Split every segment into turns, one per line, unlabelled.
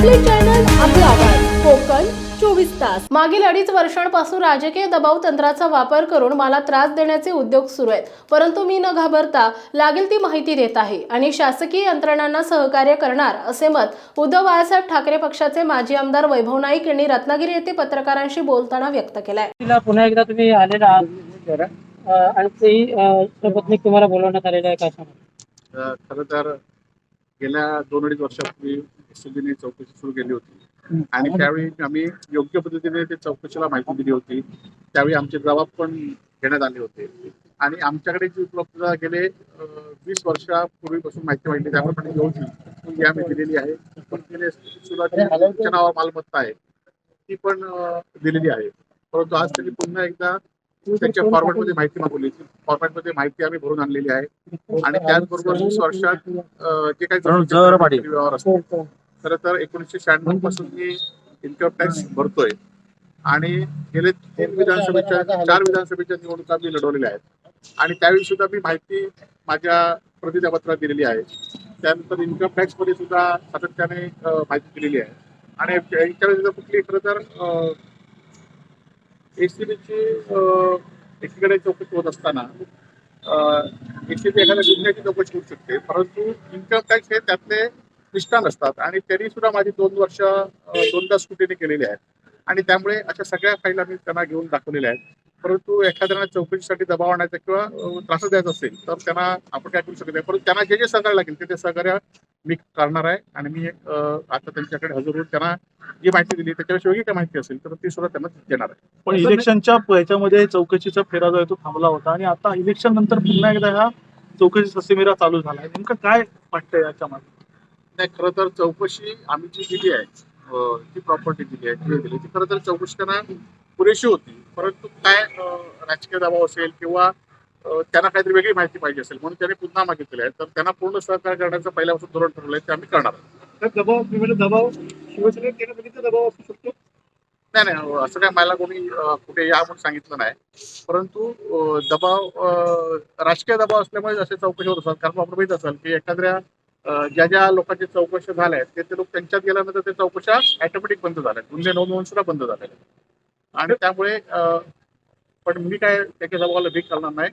आपले चॅनल आपला आवाज. कोकण चोवीस तास. मागील अडीच वर्षांपासून राजकीय दबाव तंत्राचा वापर करून मला त्रास देण्याचे उद्योग सुरू आहेत. परंतु मी न घाबरता लागेल ती माहिती देत आहे आणि शासकीय यंत्रणांना सहकार्य करणार असे मत उद्धव बाळासाहेब ठाकरे पक्षाचे माजी आमदार वैभव नाईक यांनी रत्नागिरी येथे पत्रकारांशी बोलताना व्यक्त केलाय.
पुन्हा एकदा तुम्ही आलेला आणि तुम्हाला बोलवण्यात आलेला आहे
का खरं तर गेल्या दोन अडीच वर्षापूर्वी एससीबीने चौकशी सुरू केली होती. आणि त्यावेळी आम्ही योग्य पद्धतीने ते चौकशीला माहिती दिली होती. त्यावेळी आमचे जबाब पण घेण्यात आले होते. आणि आमच्याकडे जी उपलब्धता गेले वीस वर्षापूर्वीपासून माहिती माहिती त्याप्रमाणे ती आम्ही दिलेली आहे. पण गेले जी तुमच्या नावावर मालमत्ता आहे ती पण दिलेली आहे. परंतु आज त्यांनी पुन्हा एकदा त्यांच्या फॉर्मॅटमध्ये माहिती मागवली फॉर्मॅटमध्ये माहिती आम्ही भरून आणलेली आहे आणि त्याचबरोबर वीस वर्षात जे काही व्यवहार असतील खरं तर एकोणीसशे शहाण्णवपासून मी इन्कम टॅक्स भरतोय आणि गेले तीन विधानसभेच्या चार विधानसभेच्या निवडणुका मी लढवलेल्या आहेत आणि त्यावेळी सुद्धा मी माहिती माझ्या प्रतिज्ञापत्रात दिलेली आहे त्यानंतर इन्कम टॅक्समध्ये सुद्धा सातत्याने माहिती दिलेली आहे आणि कुठली खरं तर एसीबीची एकीकडे चौकशी होत असताना एसीबी एखाद्या गुन्ह्याची चौकशी होऊ शकते. परंतु इन्कम टॅक्स हे त्यातले निष्ठान असतात. आणि त्यांनी सुद्धा माझी दोन वर्ष दोनदा स्कुटीने केलेली आहेत. आणि त्यामुळे अशा सगळ्या फाईल आम्ही त्यांना घेऊन दाखवलेल्या आहेत. परंतु एखाद्याला चौकशीसाठी दबाव आणायचा किंवा त्रास द्यायचा असेल तर त्यांना आपण काय करू शकत नाही. परंतु त्यांना जे जे सहकार्य लागेल ते ते सहकार्य मी करणार आहे. आणि मी आता त्यांच्याकडे हजर होऊन त्यांना जी माहिती दिली त्याच्याविषयी वेगळी काय माहिती असेल तर ती सुद्धा त्यांना देणार आहे.
पण इलेक्शनच्या ह्याच्यामध्ये चौकशीचा फेरा जो आहे तो थांबला होता. आणि आता इलेक्शन नंतर पुन्हा एकदा ह्या चौकशी ससेमिरा चालू झाला आहे. नेमकं काय वाटतंय याच्या मागे
नाही खरं तर चौकशी आम्ही जी दिली आहे जी प्रॉपर्टी दिली आहे जी दिली ती खरं तर चौकशी त्यांना पुरेशी होती. परंतु काय राजकीय दबाव असेल किंवा त्यांना काहीतरी वेगळी माहिती पाहिजे असेल म्हणून त्यांनी पुन्हा मागितलेलं आहे तर त्यांना पूर्ण सहकार्य करण्याचं पहिल्यापासून धोरण ठरवलं आहे ते आम्ही करणार
दबाव दबाव शिवसेनेत दबाव असू शकतो?
नाही नाही अ, असं काय मला कोणी कुठे या म्हणून सांगितलं नाही. परंतु दबाव राजकीय दबाव असल्यामुळे असे चौकशी होत असतात. कारण आपण माहीत असेल की एखाद्या ज्या ज्या लोकांची चौकशा झाल्या आहेत ते ते लोक त्यांच्यात गेल्यानंतर ते चौकशा ऑटोमॅटिक बंद झाल्या गुन्हे नोंदवून सुद्धा बंद आहेत. आणि त्यामुळे पण मी काय त्याच्या दबावाला भीक करणार नाही.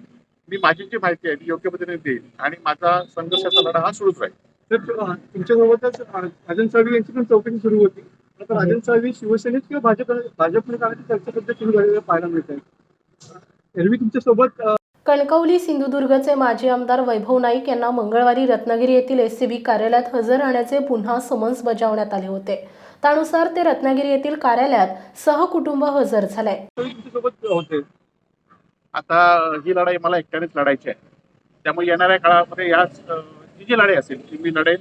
मी माझी जी माहिती आहे ती योग्य पद्धतीने देईल आणि माझा संघर्षाचा लढा हा सुरूच राहील.
तर तुमच्यासोबतच राजन साळवी यांची पण चौकशी सुरू होती. आता राजन साळवी शिवसेनेत किंवा भाजप भाजपने काढण्याची चर्चा सध्या सुरू झालेली पाहायला मिळत आहे एरवी तुमच्यासोबत
कणकवली सिंधुदुर्गचे माजी आमदार वैभव नाईक यांना मंगळवारी रत्नागिरी येथील एससीबी कार्यालयात हजर राहण्याचे पुन्हा समन्स बजावण्यात आले होते. त्यानुसार ते रत्नागिरी येथील कार्यालयात सहकुटुंब हजर झाले
होते.
आता ही लढाई मला एकट्यानेच लढायची आहे. त्यामुळे येणाऱ्या काळामध्ये या जी जी लढाई असेल ती मी लढेल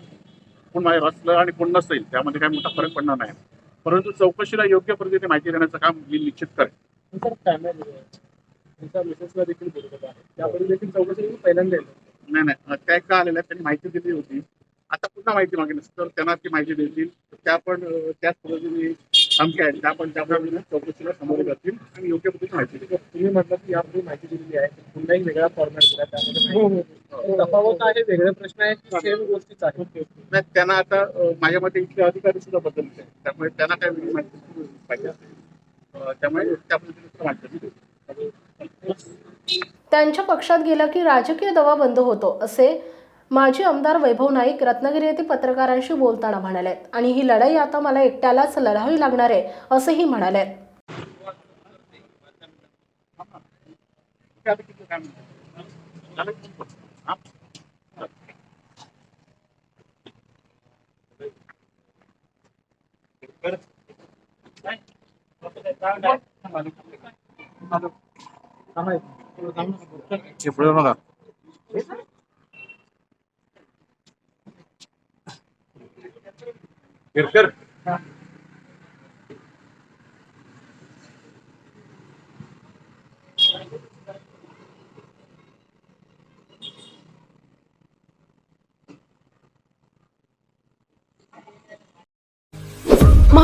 कोण माझ्या असलं आणि कोण नसेल त्यामध्ये काही मोठा फरक पडणार नाही. परंतु चौकशीला योग्य पद्धतीने माहिती देण्याचं काम मी निश्चित करेन.
आहे तुमच्या मिसेसला देखील बोलत आहे त्याबद्दल देखील चौकशी पहिल्यांदा येतो
नाही नाही. त्या एकदा आलेल्या त्यांनी माहिती दिली होती. आता पुन्हा माहिती मागेल तर त्यांना ती माहिती देतील. त्या पण त्याच पद्धतीने धमक्या आहेत. त्या पण त्या पद्धतीने चौकशीला समोर जातील आणि योग्य पद्धतीने माहिती देतील.
तुम्ही म्हटलं की यापूर्वी माहिती दिलेली आहे. पुन्हा एक वेगळा फॉर्मॅट दिला त्यामध्ये माहिती- तफावत आहे वेगळे प्रश्न आहेत सेम गोष्टीच आहे.
नाही, त्यांना आता माझ्या मते इथले अधिकारी सुद्धा बदलले आहेत. त्यामुळे त्यांना काय वेगळी माहिती पाहिजे त्यामुळे त्या पद्धतीने माहिती.
त्यांच्या पक्षात गेला की राजकीय दवा बंद होतो असे माजी आमदार वैभव नाईक रत्नागिरी येथे पत्रकारांशी बोलताना म्हणाले आणि ही लढाई आता मला एकट्यालाच लढावी लागणार आहे असंही म्हणाले
ते आता किती काय म्हणतात? झालं की? हा? हे पुढे बघा गिरकर